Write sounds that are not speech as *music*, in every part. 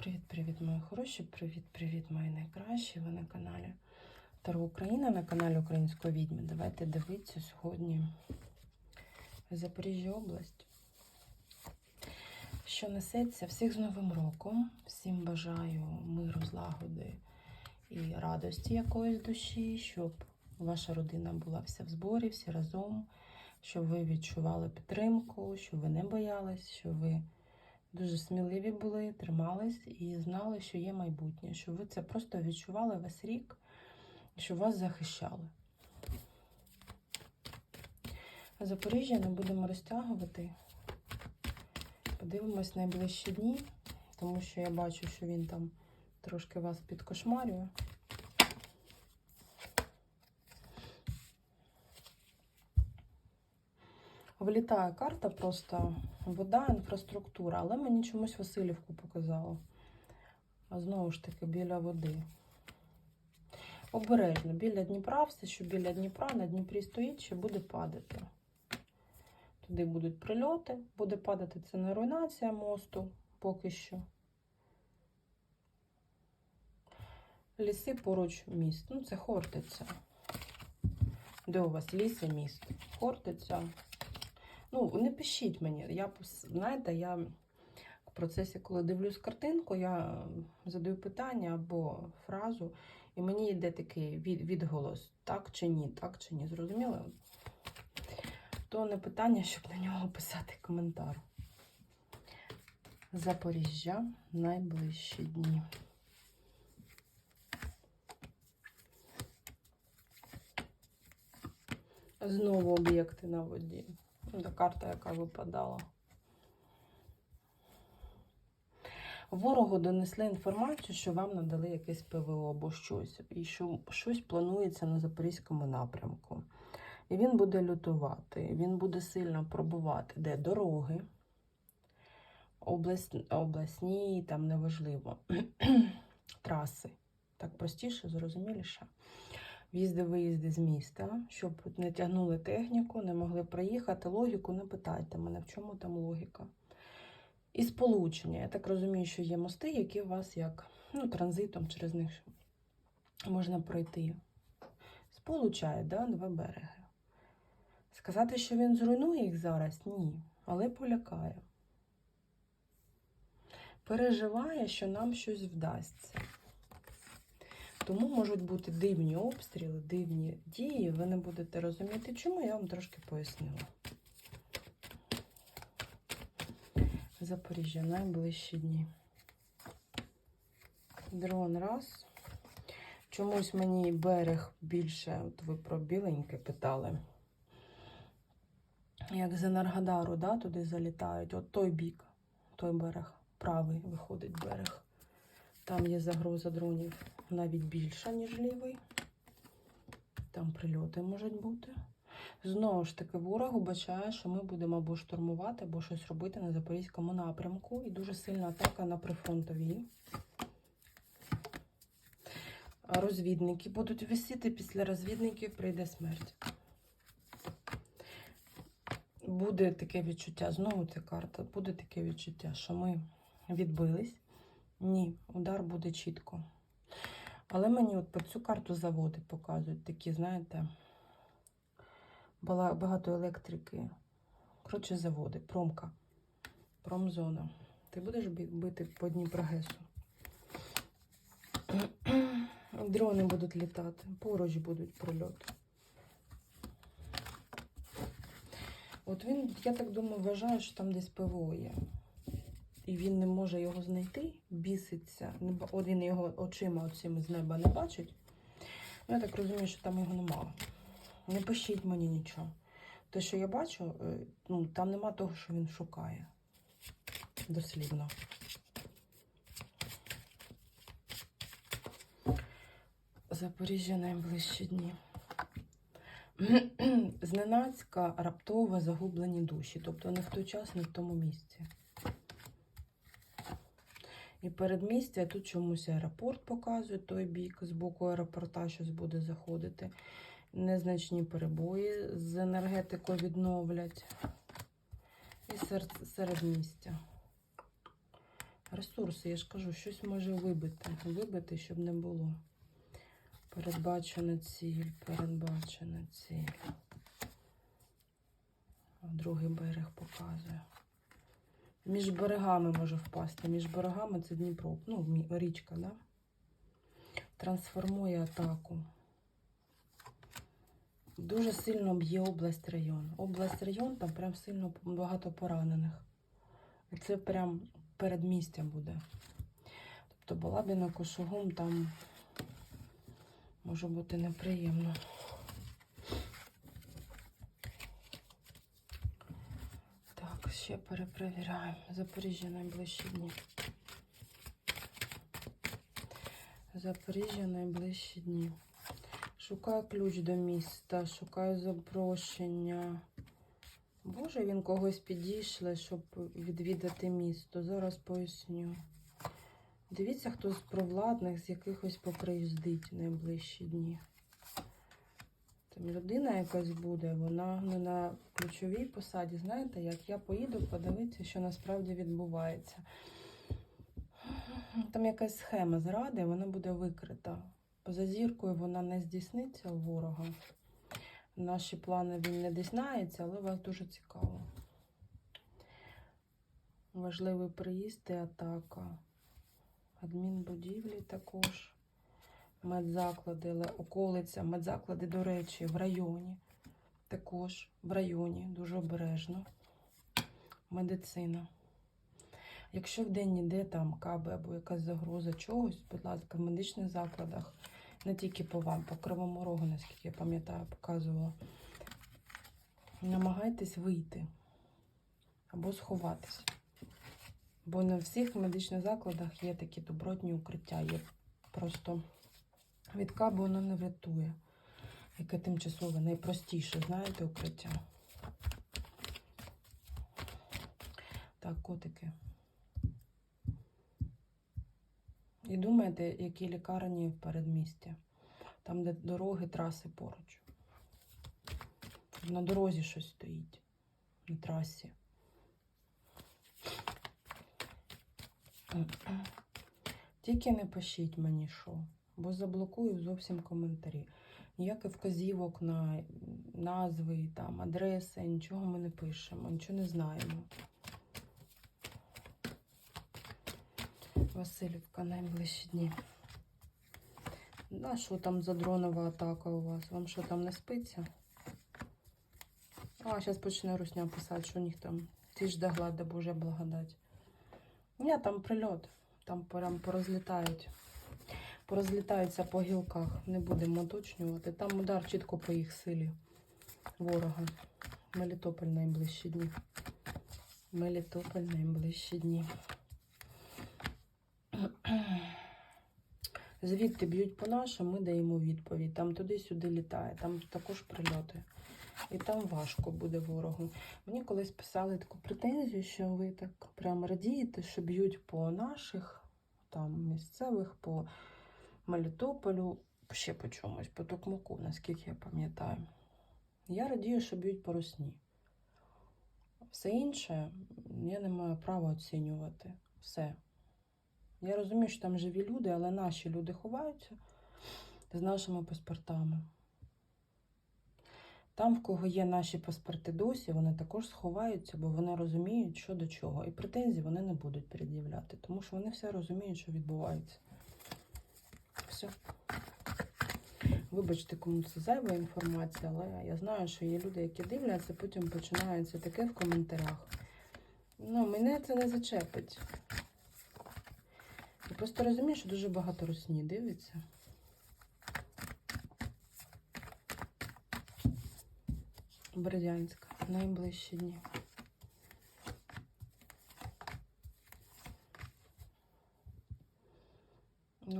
Привіт-привіт, мої хороші! Привіт-привіт, мої найкращі! Ви на каналі Таро Україна, на каналі Української відьми. Давайте дивитися сьогодні Запоріжжя область. Що несеться? Всіх з Новим роком. Всім бажаю миру, злагоди і радості якоїсь душі, щоб ваша родина була вся в зборі, всі разом, щоб ви відчували підтримку, щоб ви не боялись, щоб ви дуже сміливі були, тримались і знали, що є майбутнє, що ви це просто відчували весь рік, що вас захищали. Запоріжжя не будемо розтягувати. Подивимось найближчі дні, тому що я бачу, що він там трошки вас підкошмарює. Влітає карта просто вода, інфраструктура, але мені чомусь Васильівку показало. А знову ж таки, біля води. Обережно, біля Дніпра, все, що біля Дніпра, на Дніпрі стоїть, ще буде падати. Туди будуть прильоти, буде падати це не руйнація мосту поки що. Ліси поруч міст. Ну, це Хортиця. Де у вас ліс і міст? Хортиця. Ну, не пишіть мені. Я, знаєте, я в процесі, коли дивлюсь картинку, я задаю питання або фразу, і мені йде такий від, відголос, так чи ні, так чи ні. Зрозуміло? То не питання, щоб на нього писати коментар. Запоріжжя найближчі дні. Знову об'єкти на воді. Та карта, яка випадала. Ворогу донесли інформацію, що вам надали якесь ПВО або щось, і що щось планується на Запорізькому напрямку. І він буде лютувати, він буде сильно пробувати, де дороги, область, обласні, там неважливо, *clears throat* траси. Так простіше, зрозуміліше. В'їзди-виїзди з міста, щоб не тягнули техніку, не могли проїхати. Логіку не питайте мене, в чому там логіка. І сполучення. Я так розумію, що є мости, які у вас як ну, транзитом через них можна пройти. Сполучає, да, два береги. Сказати, що він зруйнує їх зараз, ні, але полякає. Переживає, що нам щось вдасться. Тому можуть бути дивні обстріли, дивні дії. Ви не будете розуміти, чому я вам трошки пояснила. Запоріжжя найближчі дні. Дрон раз. Чомусь мені берег більше, от ви про біленьке питали. Як з Енергодару, да, туди залітають. От той бік, той берег, правий виходить берег. Там є загроза дронів навіть більша, ніж лівий. Там прильоти можуть бути. Знову ж таки, ворог бачає, що ми будемо або штурмувати, або щось робити на Запорізькому напрямку. І дуже сильна атака на прифронтовій. Розвідники будуть висіти, після розвідників прийде смерть. Буде таке відчуття, знову ця карта, буде таке відчуття, що ми відбились. Ні, удар буде чітко. Але мені от по цю карту заводи показують такі, знаєте, багато електрики. Коротше, заводи, промка, промзона. Ти будеш бити по Дніпрогесу? *clears throat* Дрони будуть літати, поруч будуть прильоти. От він, я так думаю, вважає, що там десь ПВО є. І він не може його знайти, біситься. Він його очима оцими з неба не бачить. Ну, я так розумію, що там його немає. Не пишіть мені нічого. Те, що я бачу, е, ну, там нема того, що він шукає. Дослідно. Запоріжжя найближчі дні. *clears throat* Зненацька раптово загублені душі, тобто не в той час, не в тому місці. І передмістя тут чомусь аеропорт показує той бік, з боку аеропорта щось буде заходити. Незначні перебої з енергетикою відновлять. І серед, середмістя. Ресурси, я ж кажу, щось може вибити. Вибити, щоб не було. Передбачена ціль, передбачена ціль. Другий берег показує. Між берегами може впасти. Між берегами це Дніпро. Ну, річка, да? Трансформує атаку. Дуже сильно б'є область район. Область район, там прям сильно багато поранених. І це прям передмістя буде. Тобто Балабіна, Кошугум там може бути неприємно. Так, ще перепровіряємо. Запоріжжя найближчі дні. Запоріжжя найближчі дні. Шукаю ключ до міста, шукаю запрошення. Боже, він когось підійшле, щоб відвідати місто. Зараз поясню. Дивіться, хто з провладних, з якихось поприїздить в найближчі дні. Людина якась буде, вона не на ключовій посаді. Знаєте, як я поїду подивитися, що насправді відбувається. Там якась схема зради, вона буде викрита. Поза зіркою вона не здійсниться у ворога. Наші плани він не дізнається, але вас дуже цікаво. Важливий приїзд і атака. Адмінбудівлі також. Медзаклади, околиця, медзаклади, до речі, в районі. Також в районі, дуже обережно. Медицина. Якщо в день ніде там каби або якась загроза чогось, будь ласка, в медичних закладах, не тільки по вам, по кривому рогу, наскільки я пам'ятаю, показувала. Намагайтесь вийти або сховатись. Бо не в всіх медичних закладах є такі добротні укриття. Є просто від кабу воно не врятує. Яке тимчасове, найпростіше, знаєте, укриття. Так, котики. І думайте, які лікарні в передмісті. Там, де дороги, траси поруч. На дорозі щось стоїть. На трасі. Тільки не пишіть мені що, бо заблокую зовсім коментарі. Ніяких вказівок на назви, там, адреси, нічого ми не пишемо, нічого не знаємо. Васильівка найближчі дні. А що там за дронова атака у вас? Вам що там не спиться? А, зараз почне русня писати, що у них там ті ж доглада Божа благодать. Ні, там прильот. Там прям порозлітають. Порозлітаються по гілках. Не будемо уточнювати. Там удар чітко по їх силі ворога. Мелітополь найближчі дні. Мелітополь найближчі дні. Звідти б'ють по нашим, ми даємо відповідь. Там туди-сюди літає, там також прильоти. І там важко буде ворогу. Мені колись писали таку претензію, що ви так прямо радієте, що б'ють по наших, там місцевих, по Мелітополю, ще по чомусь, по Токмаку, наскільки я пам'ятаю. Я радію, що б'ють по Русні. Все інше я не маю права оцінювати. Все. Я розумію, що там живі люди, але наші люди ховаються з нашими паспортами. Там, в кого є наші паспорти досі, вони також сховаються, бо вони розуміють, що до чого. І претензій вони не будуть пред'являти, тому що вони все розуміють, що відбувається. Все. Вибачте, кому це зайва інформація, але я знаю, що є люди, які дивляться, потім починається таке в коментарях. Ну, мене це не зачепить. Я просто розумію, що дуже багато русні дивиться. Бердянська, найближчі дні.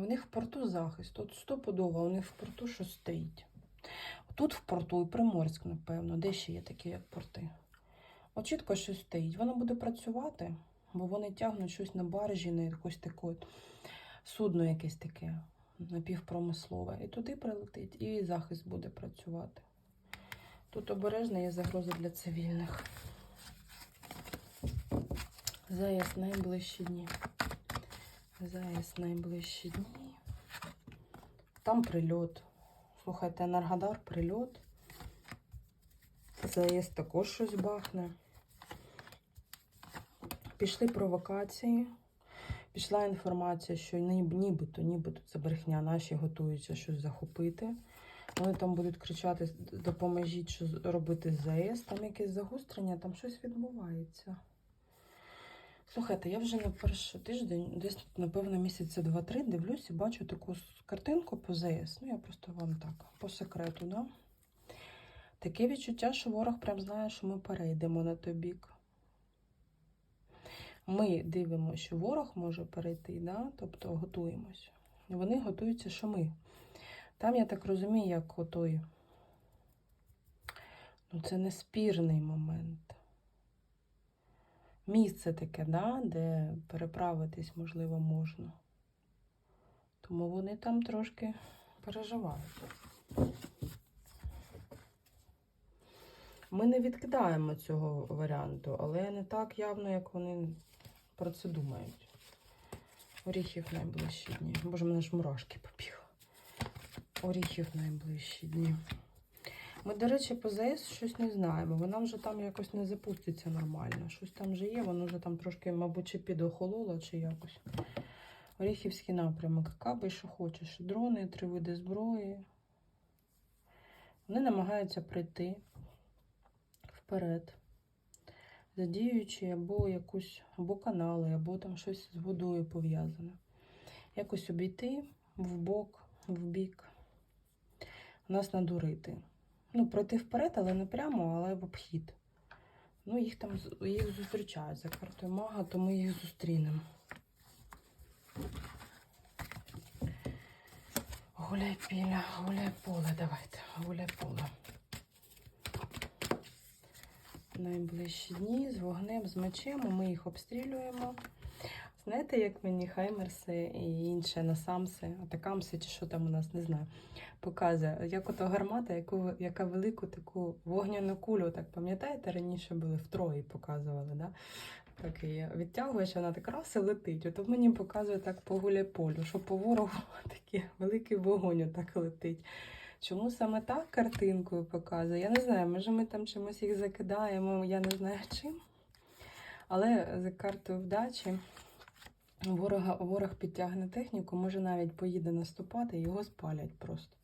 У них в порту захист. Тут стопудово, у них в порту щось стоїть. Тут в порту і Приморськ, напевно, де ще є такі як порти. От чітко щось стоїть. Воно буде працювати, бо вони тягнуть щось на баржі, на якось таке от судно якесь таке напівпромислове. І туди прилетить, і захист буде працювати. Тут обережно є загроза для цивільних. Заяць найближчі дні. ЗАЕС найближчі дні. Там прильот. Слухайте, Енергодар прильот. ЗАЕС також щось бахне. Пішли провокації. Пішла інформація, що нібито, нібито це брехня, наші готуються щось захопити. Вони там будуть кричати: допоможіть, що робити з ЗАЕС. Там якесь загострення, там щось відбувається. Слухайте, я вже на перший тиждень, десь, напевно, місяця два-три дивлюсь і бачу таку картинку по ЗС. Ну, я просто вам так, по секрету, да? Таке відчуття, що ворог прям знає, що ми перейдемо на той бік. Ми дивимося, що ворог може перейти, да? тобто готуємось. Вони готуються, що ми. Там, я так розумію, як отой. Ну, це не спірний момент місце таке, да, де переправитись, можливо, можна. Тому вони там трошки переживають. Ми не відкидаємо цього варіанту, але не так явно, як вони про це думають. Оріхів найближчі дні. Боже, мене ж мурашки побігли. Оріхів найближчі дні. Ми, до речі, по ЗС щось не знаємо. Вона вже там якось не запуститься нормально. Щось там вже є, воно вже там трошки, мабуть, чи підохололо, чи якось. Оріхівський напрямок. Каби, що хочеш. Дрони, три види зброї. Вони намагаються прийти вперед, задіюючи або якусь, або канали, або там щось з водою пов'язане. Якось обійти в бок, в бік. Нас надурити ну, пройти вперед, але не прямо, але в обхід. Ну, їх там їх зустрічають за картою мага, то ми їх зустрінемо. Гуляй піля, гуляй поле, давайте, гуляй поле. Найближчі дні з вогнем, з мечем, ми їх обстрілюємо. Знаєте, як мені Хаймерси і інше насамси, атакамси, чи що там у нас, не знаю, показує, як ото гармата, яку, яка велику таку вогняну кулю, так пам'ятаєте, раніше були в Трої показували, да? Так і відтягуєш, вона так раз і летить. Ото мені показує так по гуляй-полю, що по ворогу *laughs* такий великий вогонь так летить. Чому саме так картинкою показує? Я не знаю, може ми там чимось їх закидаємо, я не знаю *laughs* чим. Але за картою вдачі ворога, ворог підтягне техніку, може навіть поїде наступати, і його спалять просто.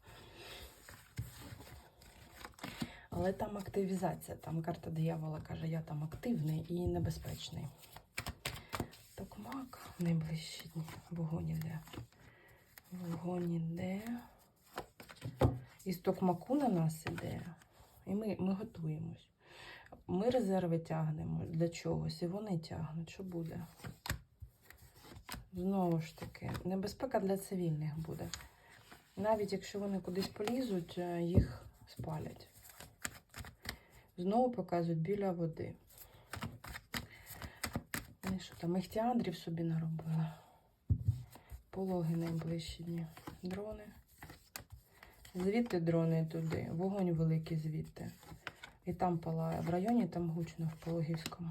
Але там активізація, там карта диявола каже, я там активний і небезпечний. Токмак в найближчі дні. Вогонь іде. Вогонь іде. Із токмаку на нас іде. І ми, ми готуємось. Ми резерви тягнемо для чогось, і вони тягнуть. Що буде? Знову ж таки, небезпека для цивільних буде. Навіть якщо вони кудись полізуть, е, їх спалять. Знову показують біля води. Вони що там, іхтіандрів собі наробили. Пологи найближчі дні. Дрони. Звідти дрони туди. Вогонь великий звідти. І там палає. В районі там гучно в Пологівському.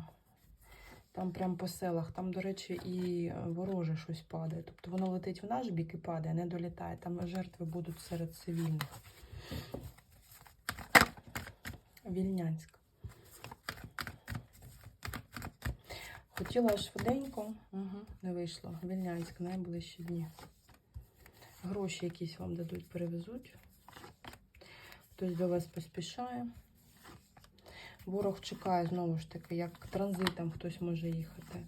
Там прям по селах, там, до речі, і вороже щось падає. Тобто воно летить в наш бік і падає, не долітає. Там жертви будуть серед цивільних. Вільнянськ. Хотіла швиденько, угу, не вийшло. Вільнянськ найближчі дні. Гроші якісь вам дадуть, перевезуть. Хтось до вас поспішає. Ворог чекає знову ж таки, як транзитом хтось може їхати.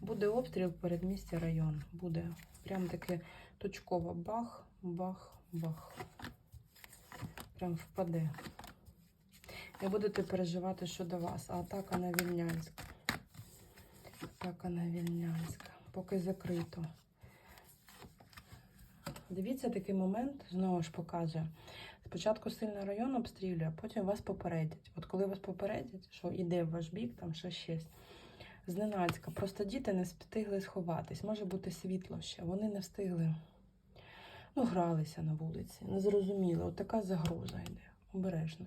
Буде обстріл передмістя район. Буде прям таке точково бах, бах, бах. Прям впаде. І будете переживати, що до вас. Атака на Вільнянськ. Атака на Вільнянськ. Поки закрито. Дивіться такий момент, знову ж показує. Спочатку сильний район обстрілює, а потім вас попередять. От коли вас попередять, що йде в ваш бік, там що щось. Зненацька. Просто діти не встигли сховатись. Може бути світло ще. Вони не встигли. Ну, гралися на вулиці. Не зрозуміли. От така загроза йде. Обережно.